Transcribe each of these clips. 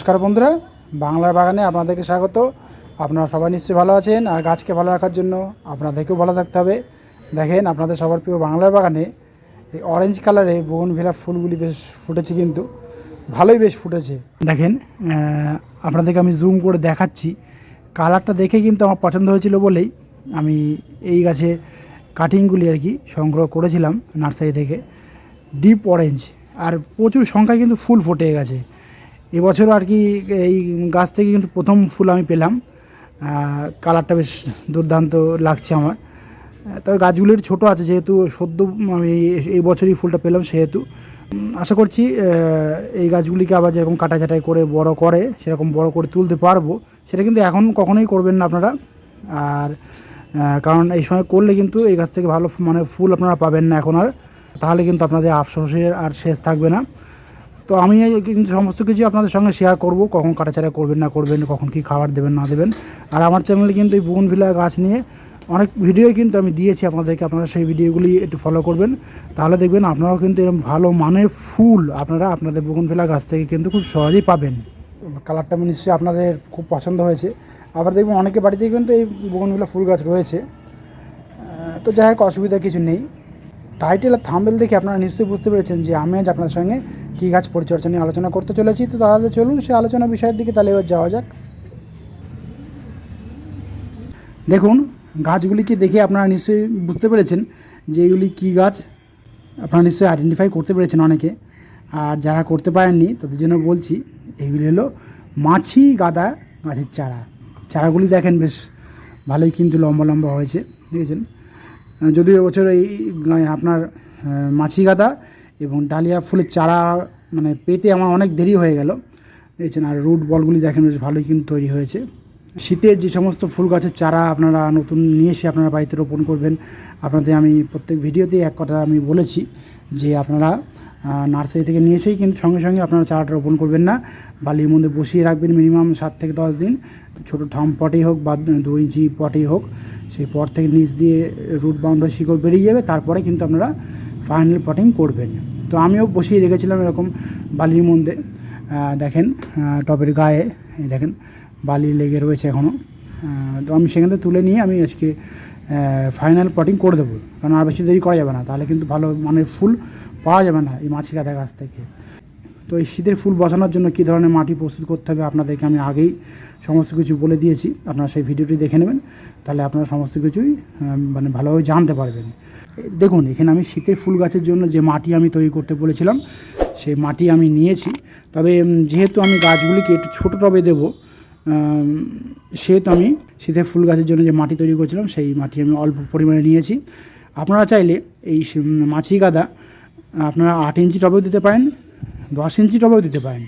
নমস্কার বন্ধুরা বাংলার বাগানে আপনাদেরকে স্বাগত। আপনারা সবাই নিশ্চয়ই ভালো আছেন আর গাছকে ভালো রাখার জন্য আপনাদেরকেও ভালো থাকতে হবে। দেখেন, আপনাদের সবার প্রিয় বাংলার বাগানে এই অরেঞ্জ কালারে বোগনভিলা ফুলগুলি বেশ ফুটেছে কিন্তু, ভালোই বেশ ফুটেছে। দেখেন আপনাদেরকে আমি জুম করে দেখাচ্ছি। কালারটা দেখে কিন্তু আমার পছন্দ হয়েছিল বলেই আমি এই গাছে কাটিংগুলি আর কি সংগ্রহ করেছিলাম নার্সারি থেকে। ডিপ অরেঞ্জ আর প্রচুর সংখ্যায় কিন্তু ফুল ফুটে গেছে। এবছর আর কি এই গাছ থেকে কিন্তু প্রথম ফুল আমি পেলাম। কালারটা বেশ দুর্দান্ত লাগছে আমার। তবে গাছগুলির ছোট আছে, যেহেতু সদ্য আমি এই বছরই ফুলটা পেলাম সেহেতু। আশা করছি এই গাছগুলিকে আবার যেরকম কাটা ছাটাই করে বড় করে, সেরকম বড় করে তুলতে পারব। সেটা কিন্তু এখন কখনোই করবেন না আপনারা। আর কারণ এই সময় করলে কিন্তু এই গাছ থেকে ভালো মানে ফুল আপনারা পাবেন না এখন আর। তাহলে কিন্তু আপনাদের আফসোসের আর শেষ থাকবে না। তো আমি কিন্তু সমস্ত কিছু আপনাদের সঙ্গে শেয়ার করব, কখন কাটাচাড়া করবেন, না করবেন, কখন কি খাবার দেবেন, না দেবেন। আর আমার চ্যানেলে কিন্তু এই বুগনভিলা গাছ নিয়ে অনেক ভিডিও কিন্তু আমি দিয়েছি আপনাদেরকে, আপনারা সেই ভিডিওগুলি একটু ফলো করবেন। তাহলে দেখবেন আপনারাও কিন্তু এরকম ভালো মানের ফুল আপনারা আপনাদের বুগনভিলা গাছ থেকে কিন্তু খুব সহজেই পাবেন। কালারটা আমি নিশ্চয়ই আপনাদের খুব পছন্দ হয়েছে। আবার দেখবেন অনেকে বাড়িতেই কিন্তু এই বুগনভিলা ফুল গাছ রয়েছে। তো যাই হোক, অসুবিধা কিছু নেই। টাইটেল আর থাম্বেল দেখে আপনারা নিশ্চয়ই বুঝতে পেরেছেন যে আমি আজ আপনার সঙ্গে কী গাছ পরিচর্যা নিয়ে আলোচনা করতে চলেছি। তো তাহলে চলুন সে আলোচনা বিষয়ের দিকে তাহলে এবার যাওয়া যাক। দেখুন গাছগুলিকে দেখে আপনারা নিশ্চয়ই বুঝতে পেরেছেন যে এগুলি কী গাছ? আপনারা নিশ্চয়ই আইডেন্টিফাই করতে পেরেছেন অনেকে। আর যারা করতে পারেননি, তাদের জন্য বলছি, এগুলি হলো মাছি গাদা গাছের চারা। চারাগুলি দেখেন বেশ ভালোই কিন্তু লম্বা লম্বা হয়েছে, দেখেছেন? যদিও এবছর এই আপনার মাছি গাদা এবং ডালিয়া ফুলের চারা মানে পেতে আমার অনেক দেরি হয়ে গেল। দেখছেন, আর রুট বলগুলি দেখেন বেশ ভালোই কিন্তু তৈরি হয়েছে। শীতের যে সমস্ত ফুল গাছের চারা আপনারা নতুন নিয়ে এসে আপনারা বাড়িতে রোপণ করবেন, আপনাদের আমি প্রত্যেক ভিডিওতেই এক কথা আমি বলেছি যে আপনারা নার্সারি থেকে নিয়ে এসেই কিন্তু সঙ্গে সঙ্গে আপনারা চারাটা রোপণ করবেন না। বালির মধ্যে বসিয়ে রাখবেন মিনিমাম সাত থেকে দশ দিন। ছোটো ঠাম পটেই হোক বা দু ইঞ্চি পটেই হোক, সেই পট থেকে নিচ দিয়ে রুট বাউন্ডারি শিকড় বেরিয়ে যাবে। তারপরে কিন্তু আপনারা ফাইনাল পটিং করবেন। তো আমিও বসিয়ে রেখেছিলাম এরকম বালির মধ্যে। দেখেন টবের গায়ে দেখেন, বালি লেগে রয়েছে এখনও তো আমি সেখান থেকে তুলে নিয়ে আমি আজকে ফাইনাল পটিং করে দেবো। কারণ আর বেশি দেরি করা যাবে না। তাহলে কিন্তু ভালো মানের ফুল পাওয়া যাবে না এই মাছি কাঁথা গাছ থেকে। তো এই শীতের ফুল বসানোর জন্য কী ধরনের মাটি প্রস্তুত করতে হবে আপনাদেরকে আমি আগেই সমস্ত কিছু বলে দিয়েছি। আপনারা সেই ভিডিওটি দেখে নেবেন, তাহলে আপনারা সমস্ত কিছুই মানে ভালোভাবে জানতে পারবেন। দেখুন, এখানে আমি শীতের ফুল গাছের জন্য যে মাটি আমি তৈরি করতে বলেছিলাম, সেই মাটি আমি নিয়েছি। তবে যেহেতু আমি গাছগুলিকে একটু ছোটো টবে দেবো সেহেতু আমি শীতের ফুল গাছের জন্য যে মাটি তৈরি করেছিলাম, সেই মাটি আমি অল্প পরিমাণে নিয়েছি। আপনারা চাইলে এই মাছি গাদা আপনারা আট ইঞ্চি টবেও দিতে পারেন, দশ ইঞ্চি টবেও দিতে পারেন।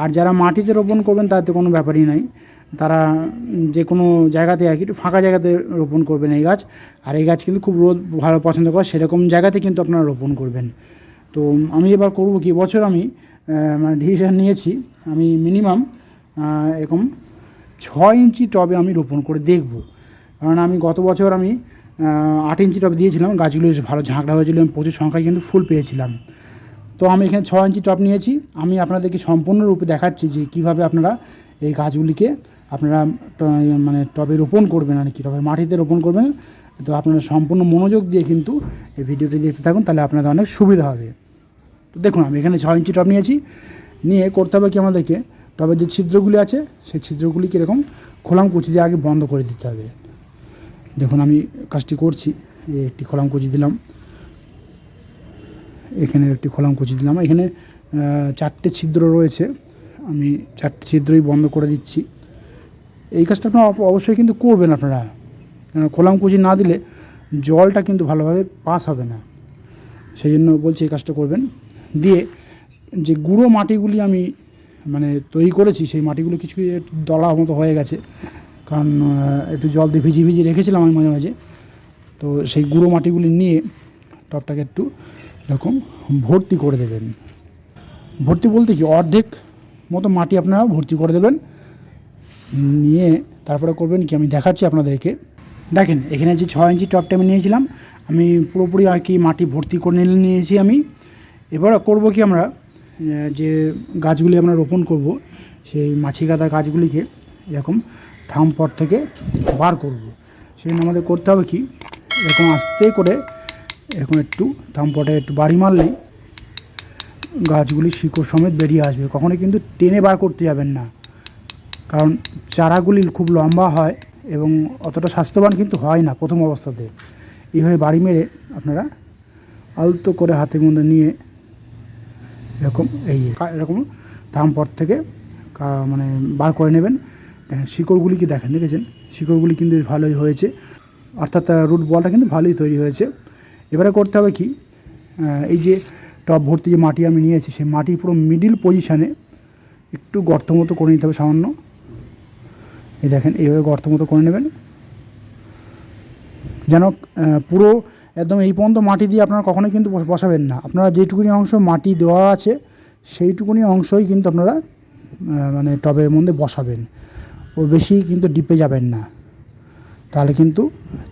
আর যারা মাটিতে রোপণ করবেন তাতে কোনো ব্যাপারই নাই। তারা যে কোনো জায়গাতে আর কি, একটু ফাঁকা জায়গাতে রোপণ করবেন এই গাছ। আর এই গাছ কিন্তু খুব রোদ ভালো পছন্দ করে, সেরকম জায়গাতে কিন্তু আপনারা রোপণ করবেন। তো আমি এবার করব কি? বছর আমি মানে ডিসিশন নিয়েছি। আমি মিনিমাম এরকম ছয় ইঞ্চি টবে আমি রোপণ করে দেখব। কারণ আমি গত বছর আমি আট ইঞ্চি টবে দিয়েছিলাম, গাছগুলো বেশ ভালো ঝাঁকড়া হয়েছিল এবং প্রচুর সংখ্যায় কিন্তু ফুল পেয়েছিলাম। তো আমি এখানে ছ ইঞ্চি টব নিয়েছি, আমি আপনাদেরকে সম্পূর্ণরূপে দেখাচ্ছি যে কীভাবে আপনারা এই গাছগুলিকে আপনারা মানে টবে রোপণ করবেন আর কি, টবে মাটিতে রোপণ করবেন। তো আপনারা সম্পূর্ণ মনোযোগ দিয়ে কিন্তু এই ভিডিওটি দেখতে থাকুন, তাহলে আপনাদের অনেক সুবিধা হবে। তো দেখুন, আমি এখানে ছ ইঞ্চি টব নিয়েছি, নিয়ে করতে হবে কি আমাদেরকে, টবের যে ছিদ্রগুলি আছে, সেই ছিদ্রগুলিকে এরকম খোলাম কুচি দিয়ে আগে বন্ধ করে দিতে হবে। দেখুন, আমি কাজটি করছি। একটি খোলাম কুচি দিলাম। এখানে একটি খোলাম কুচি দিলাম। এখানে চারটে ছিদ্র রয়েছে। আমি চারটে ছিদ্রই বন্ধ করে দিচ্ছি। এই কাজটা আপনারা অবশ্যই কিন্তু করবেন আপনারা। কেন, খোলাম কুচি না দিলে জলটা কিন্তু ভালোভাবে পাস হবে না। সেই জন্য বলছি এই কাজটা করবেন। দিয়ে যে গুঁড়ো মাটিগুলি আমি মানে তৈরি করেছি, সেই মাটিগুলো কিছু দলা মতো হয়ে গেছে। কারণ একটু জল দিয়ে ভিজিয়ে ভিজিয়ে রেখেছিলাম আমি মাঝে মাঝে। তো সেই গুঁড়ো মাটিগুলি নিয়ে টবটাকে একটু এরকম ভর্তি করে দেবেন। ভর্তি বলতে কি? অর্ধেক মতো মাটি আপনারা ভর্তি করে দেবেন। নিয়ে তারপরে করবেন কি? আমি দেখাচ্ছি আপনাদেরকে। দেখেন, এখানে যে ছ ইঞ্চি টপটা আমি নিয়েছিলাম, আমি পুরোপুরি আর কি মাটি ভর্তি করে নিয়ে নিয়েছি আমি। এবার করব কি আমরা যে গাছগুলি আমরা রোপণ করব, সেই মাছি গাদা গাছগুলিকে এরকম থাম পট থেকে বার করব। সেখানে আমাদের করতে হবে কি, এরকম আস্তে করে এরকম একটু থাম পটে একটু বাড়ি মারলেই গাছগুলি শিকড় সমেত বেরিয়ে আসবে। কখনো কিন্তু টেনে বার করতে যাবেন না। কারণ চারাগুলি খুব লম্বা হয় এবং অতটা স্বাস্থ্যবান কিন্তু হয় না প্রথম অবস্থাতে। এইভাবে বাড়ি মেরে আপনারা আলতো করে হাতের মধ্যে নিয়ে এরকম এই এরকম থাম পর থেকে মানে বার করে নেবেন। দেখেন শিকড়গুলি কি দেখেন, দেখেছেন? শিকড়গুলি কিন্তু ভালোই হয়েছে। অর্থাৎ রুট বলটা কিন্তু ভালোই তৈরি হয়েছে। এবারে করতে হবে কি? এই যে টব ভর্তি যে মাটি আমি নিয়েছি, সেই মাটি পুরো মিডিল পজিশানে একটু গর্ত মতো করে নিতে হবে সামান্য। এই দেখেন, এইভাবে গর্ত মতো করে নেবেন। যেন পুরো একদম এই পর্যন্ত মাটি দিয়ে আপনারা কখনোই কিন্তু বসাবেন না। আপনারা যেটুকুনি অংশ মাটি দেওয়া আছে, সেইটুকুনি অংশই কিন্তু আপনারা মানে টবের মধ্যে বসাবেন। ও বেশি কিন্তু ডিপে যাবেন না। তাহলে কিন্তু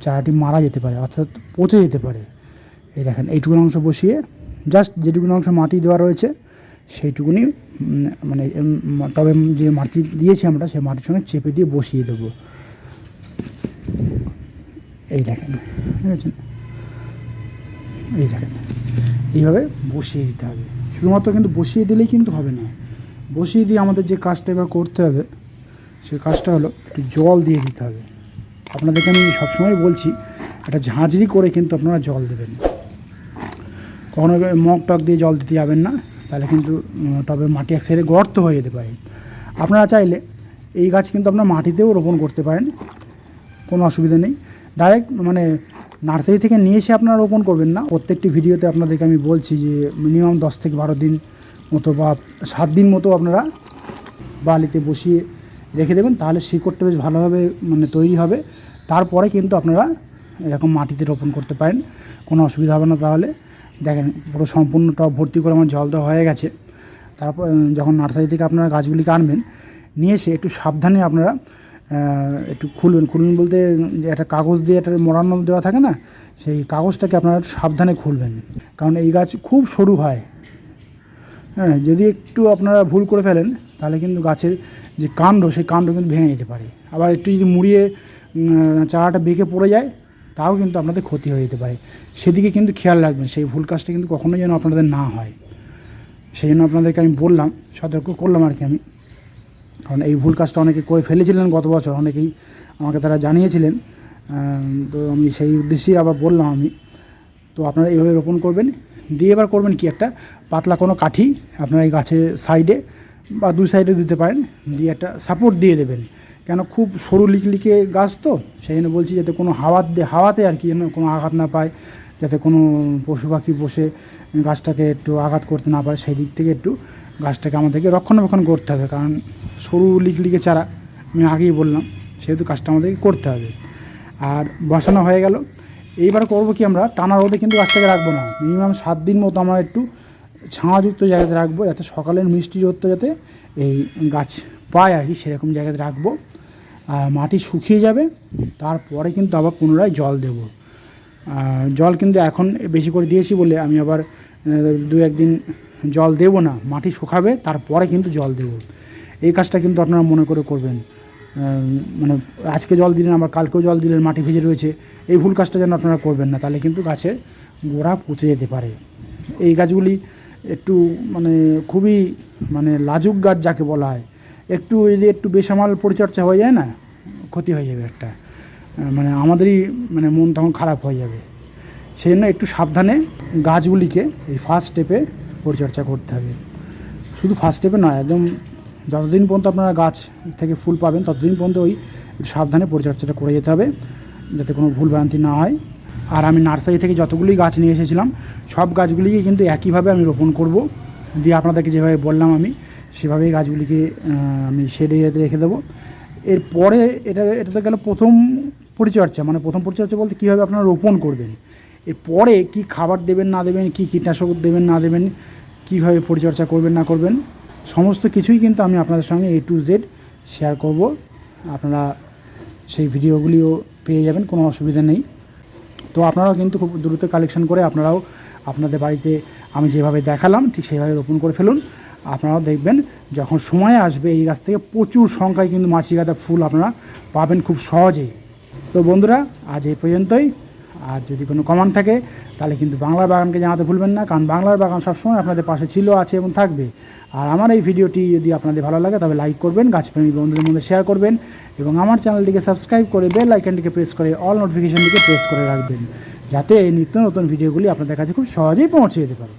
চারাটি মারা যেতে পারে, অর্থাৎ পচে যেতে পারে। এই দেখেন, এইটুকুনি অংশ বসিয়ে জাস্ট যেটুকুনি অংশ মাটি দেওয়া রয়েছে সেইটুকুনি মানে তবে যে মাটি দিয়েছি আমরা, সেই মাটির সঙ্গে চেপে দিয়ে বসিয়ে দেবো। এই দেখেন বুঝেছেন এই দেখেন, এইভাবে বসিয়ে দিতে হবে। শুধুমাত্র কিন্তু বসিয়ে দিলেই কিন্তু হবে না। বসিয়ে দিয়ে আমাদের যে কাজটা এবার করতে হবে সেই কাজটা হলো একটু জল দিয়ে দিতে হবে। আপনাদেরকে আমি সবসময় বলছি, একটা ঝাঁঝরি করে কিন্তু আপনারা জল দেবেন। কখনো মগ টক দিয়ে জল দিতে যাবেন না, তাহলে কিন্তু টবের মাটি এক সাইডে গর্ত হয়ে যেতে পারে। আপনারা চাইলে এই গাছ কিন্তু আপনার মাটিতেও রোপণ করতে পারেন, কোনো অসুবিধা নেই। ডাইরেক্ট মানে নার্সারি থেকে নিয়ে এসে আপনারা রোপণ করবেন না। প্রত্যেকটি ভিডিওতে আপনাদেরকে আমি বলছি যে মিনিমাম দশ থেকে বারো দিন মতো বা সাত দিন মতো আপনারা বালিতে বসিয়ে রেখে দেবেন, তাহলে শিকড়টা বেশ ভালোভাবে মানে তৈরি হবে। তারপরে কিন্তু আপনারা এরকম মাটিতে রোপণ করতে পারেন, কোনো অসুবিধা হবে না তাহলে। দেখেন, পুরো সম্পূর্ণ টপ ভর্তি করে আমার জল দেওয়া হয়ে গেছে। তারপর যখন নার্সারি থেকে আপনারা গাছগুলিকে আনবেন, নিয়ে এসে একটু সাবধানে আপনারা একটু খুলবেন। খুলবেন বলতে যে একটা কাগজ দিয়ে একটা মোড়ানো দেওয়া থাকে না, সেই কাগজটাকে আপনারা সাবধানে খুলবেন। কারণ এই গাছ খুব সরু হয়। হ্যাঁ যদি একটু আপনারা ভুল করে ফেলেন, তাহলে কিন্তু গাছের যে কাণ্ড, সেই কাণ্ড কিন্তু ভেঙে যেতে পারে। আবার একটু যদি মুড়িয়ে চারাটা বেঁকে পড়ে যায়, তাও কিন্তু আপনাদের ক্ষতি হয়ে যেতে পারে। সেদিকে কিন্তু খেয়াল রাখবেন, সেই ভুল কাজটা কিন্তু কখনোই যেন আপনাদের না হয়। সেই জন্য আপনাদেরকে আমি বললাম, সতর্ক করলাম আর কি আমি। কারণ এই ভুল কাজটা অনেকে করে ফেলেছিলেন গত বছর, অনেকেই আমাকে তারা জানিয়েছিলেন। তো আমি সেই উদ্দেশ্যেই আবার বললাম আমি। তো আপনারা এইভাবে রোপণ করবেন। দিয়ে এবার করবেন কি একটা, পাতলা কোনো কাঠি আপনার এই গাছের সাইডে বা দুই সাইডে দিতে পারেন, দিয়ে একটা সাপোর্ট দিয়ে দেবেন। কেন খুব সরু লিকলিকে গাছ তো, সেই জন্য বলছি যাতে কোনো হাওয়া দিয়ে হাওয়াতে আর কি যেন কোনো আঘাত না পায়, যাতে কোনো পশু পাখি বসে গাছটাকে একটু আঘাত করতে না পারে, সেই দিক থেকে একটু গাছটাকে আমাদেরকে রক্ষণাবেক্ষণ করতে হবে। কারণ সরু লিকলিকে চারা, আমি আগেই বললাম, সেহেতু কাজটা আমাদেরকে করতে হবে। আর বসানো হয়ে গেল। এইবার করব কি আমরা, টানা রোদে কিন্তু গাছটাকে রাখব না। মিনিমাম সাত দিন মতো আমরা একটু ছায়াযুক্ত জায়গাতে রাখব, যাতে সকালের মিষ্টি রোদটা যাতে এই গাছ পায় আর কি, সেরকম জায়গাতে রাখব। আর মাটি শুকিয়ে যাবে, তারপরে কিন্তু আবার পুনরায় জল দেবো। জল কিন্তু এখন বেশি করে দিয়েছি বলে আমি আবার দু একদিন জল দেব না, মাটি শুকাবে, তারপরে কিন্তু জল দেব। এই কাজটা কিন্তু আপনারা মনে করে করবেন। মানে আজকে জল দিলেন, আবার কালকেও জল দিলেন, মাটি ভিজে রয়েছে, এই ভুল কাজটা যেন আপনারা করবেন না, তাহলে কিন্তু গাছের গোড়া পচে যেতে পারে। এই গাছগুলি একটু মানে খুবই মানে লাজুক গাছ যাকে বলা হয়। একটু যদি একটু বেসামাল পরিচর্যা হয়ে যায় না, ক্ষতি হয়ে যাবে একটা। মানে আমাদেরই মানে মন তখন খারাপ হয়ে যাবে। সেই জন্য একটু সাবধানে গাছগুলিকে এই ফার্স্ট স্টেপে পরিচর্যা করতে হবে। শুধু ফার্স্ট স্টেপে নয়, একদম যতদিন পর্যন্ত আপনারা গাছ থেকে ফুল পাবেন, ততদিন পর্যন্ত ওই সাবধানে পরিচর্যাটা করে যেতে হবে, যাতে কোনো ভুলভ্রান্তি না হয়। আর আমি নার্সারি থেকে যতগুলি গাছ নিয়ে এসেছিলাম, সব গাছগুলিকে কিন্তু একইভাবে আমি রোপণ করব। দিয়ে আপনাদেরকে যেভাবে বললাম আমি, সেভাবেই গাছগুলিকে আমি শেডে রেখে দেবো। এরপরে এটা এটা তো গেল প্রথম পরিচর্যা মানে প্রথম পরিচর্যা বলতে কীভাবে আপনারা রোপণ করবেন। এরপরে কি খাবার দেবেন, না দেবেন, কি কীটনাশক দেবেন, না দেবেন, কীভাবে পরিচর্যা করবেন, না করবেন, সমস্ত কিছুই কিন্তু আমি আপনাদের সঙ্গে এ টু জেড শেয়ার করব। আপনারা সেই ভিডিওগুলিও পেয়ে যাবেন, কোনো অসুবিধা নেই। তো আপনারাও কিন্তু খুব দ্রুত কালেকশন করে আপনারাও আপনাদের বাড়িতে আমি যেভাবে দেখালাম, ঠিক সেইভাবে রোপণ করে ফেলুন। আপনারাও দেখবেন যখন সময় আসবে এই গাছ থেকে প্রচুর সংখ্যায় কিন্তু মাছি গাঁদা ফুল আপনারা পাবেন খুব সহজেই। তো বন্ধুরা, আজ এই পর্যন্তই। আর যদি কোনো কমান থাকে, তাহলে কিন্তু বাংলার বাগানকে জানাতে ভুলবেন না, কারণ বাংলার বাগান সবসময় আপনাদের পাশে ছিল, আছে এবং থাকবে। আর আমার এই ভিডিওটি যদি আপনাদের ভালো লাগে, তবে লাইক করবেন, গাছপ্রেমী বন্ধুদের মধ্যে শেয়ার করবেন এবং আমার চ্যানেলটিকে সাবস্ক্রাইব করে বেল আইকনটিকে প্রেস করে অল নোটিফিকেশানটিকে প্রেস করে রাখবেন, যাতে নিত্য নতুন ভিডিওগুলি আপনাদের কাছে খুব সহজেই পৌঁছে যেতে পারে।